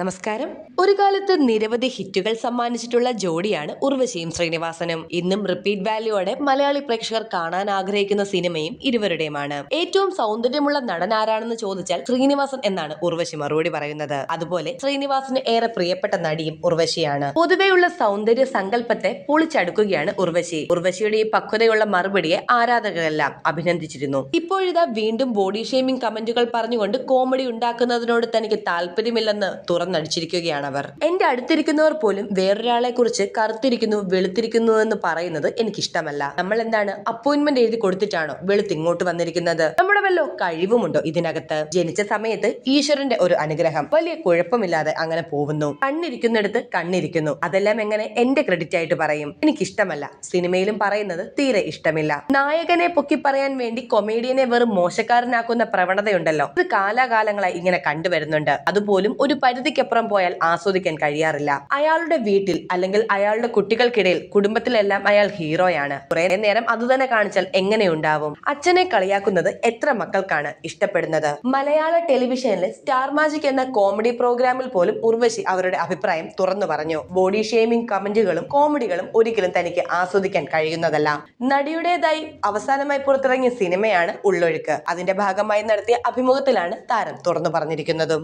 നമസ്കാരം. ഒരു കാലത്ത് നിരവധി ഹിറ്റുകൾ സമ്മാനിച്ചിട്ടുള്ള ജോഡിയാണ് ഉർവശിയും ശ്രീനിവാസനും. ഇന്നും റിപ്പീറ്റ് വാല്യൂടെ മലയാളി പ്രേക്ഷകർ കാണാൻ ആഗ്രഹിക്കുന്ന സിനിമയും ഇരുവരുടെയുമാണ്. ഏറ്റവും സൗന്ദര്യമുള്ള നടൻ ആരാണെന്ന് ചോദിച്ചാൽ ശ്രീനിവാസൻ എന്നാണ് ഉർവശി മറുപടി പറയുന്നത്. അതുപോലെ ശ്രീനിവാസന് ഏറെ പ്രിയപ്പെട്ട നടിയും ഉർവശിയാണ്. പൊതുവെയുള്ള സൗന്ദര്യ സങ്കല്പത്തെ പൊളിച്ചടുക്കുകയാണ് ഉർവശി. ഉർവശിയുടെ ഈ പക്വതയുള്ള മറുപടിയെ ആരാധകരെല്ലാം അഭിനന്ദിച്ചിരുന്നു. ഇപ്പോഴിതാ വീണ്ടും ബോഡി ഷേമിംഗ് കമന്റുകൾ പറഞ്ഞുകൊണ്ട് കോമഡി ഉണ്ടാക്കുന്നതിനോട് തനിക്ക് താല്പര്യമില്ലെന്ന് തുറന്നടിച്ചിരിക്കുകയാണ് അവർ എന്റെ അടുത്തിരിക്കുന്നവർ പോലും വേറൊരാളെ കുറിച്ച് കറുത്തിരിക്കുന്നു വെളുത്തിരിക്കുന്നു എന്ന് പറയുന്നത് എനിക്കിഷ്ടമല്ല. നമ്മൾ എന്താണ് അപ്പോയിന്റ്മെന്റ് എഴുതി കൊടുത്തിട്ടാണോ വെളുത്ത് ഇങ്ങോട്ട് വന്നിരിക്കുന്നത്? നമ്മുടെ വല്ലോ കഴിവുമുണ്ടോ ഇതിനകത്ത്? ജനിച്ച സമയത്ത് ഈശ്വരന്റെ ഒരു അനുഗ്രഹം. വലിയ കുഴപ്പമില്ലാതെ അങ്ങനെ പോകുന്നു. കണ്ണിരിക്കുന്നിടത്ത് കണ്ണിരിക്കുന്നു. അതെല്ലാം എങ്ങനെ എന്റെ ക്രെഡിറ്റ് ആയിട്ട് പറയും? എനിക്കിഷ്ടമല്ല. സിനിമയിലും പറയുന്നത് തീരെ ഇഷ്ടമില്ല. നായകനെ പൊക്കി പറയാൻ വേണ്ടി കൊമേഡിയനെ വെറും മോശക്കാരനാക്കുന്ന പ്രവണതയുണ്ടല്ലോ. ഇത് കാലാകാലങ്ങളായി ഇങ്ങനെ കണ്ടുവരുന്നുണ്ട്. അതുപോലും ഒരു പരിധിക്കപ്പുറം പോയാൽ ആസ്വദിക്കാൻ കഴിയാറില്ല. അയാളുടെ വീട്ടിൽ അല്ലെങ്കിൽ അയാളുടെ കുട്ടികൾക്കിടയിൽ കുടുംബത്തിലെല്ലാം അയാൾ ഹീറോയാണ്. കുറെ നേരം അതുതന്നെ കാണിച്ചാൽ എങ്ങനെയുണ്ടാവും അച്ഛനെ കളിയാക്കുന്നത് എത്ര മക്കൾക്കാണ് ഇഷ്ടപ്പെടുന്നത്? മലയാള ടെലിവിഷനിലെ സ്റ്റാർ മാജിക് എന്ന കോമഡി പ്രോഗ്രാമിൽ പോലും ഉർവശി അവരുടെ അഭിപ്രായം തുറന്നു പറഞ്ഞു. ബോഡി ഷേമിംഗ് കമന്റുകളും കോമഡികളും ഒരിക്കലും തനിക്ക് ആസ്വദിക്കാൻ കഴിയുന്നതല്ല. നടിയുടേതായി അവസാനമായി പുറത്തിറങ്ങിയ സിനിമയാണ് ഉള്ളൊഴുക്ക്. അതിന്റെ ഭാഗമായി നടത്തിയ അഭിമുഖത്തിലാണ് താരം തുറന്നു പറഞ്ഞിരിക്കുന്നതും.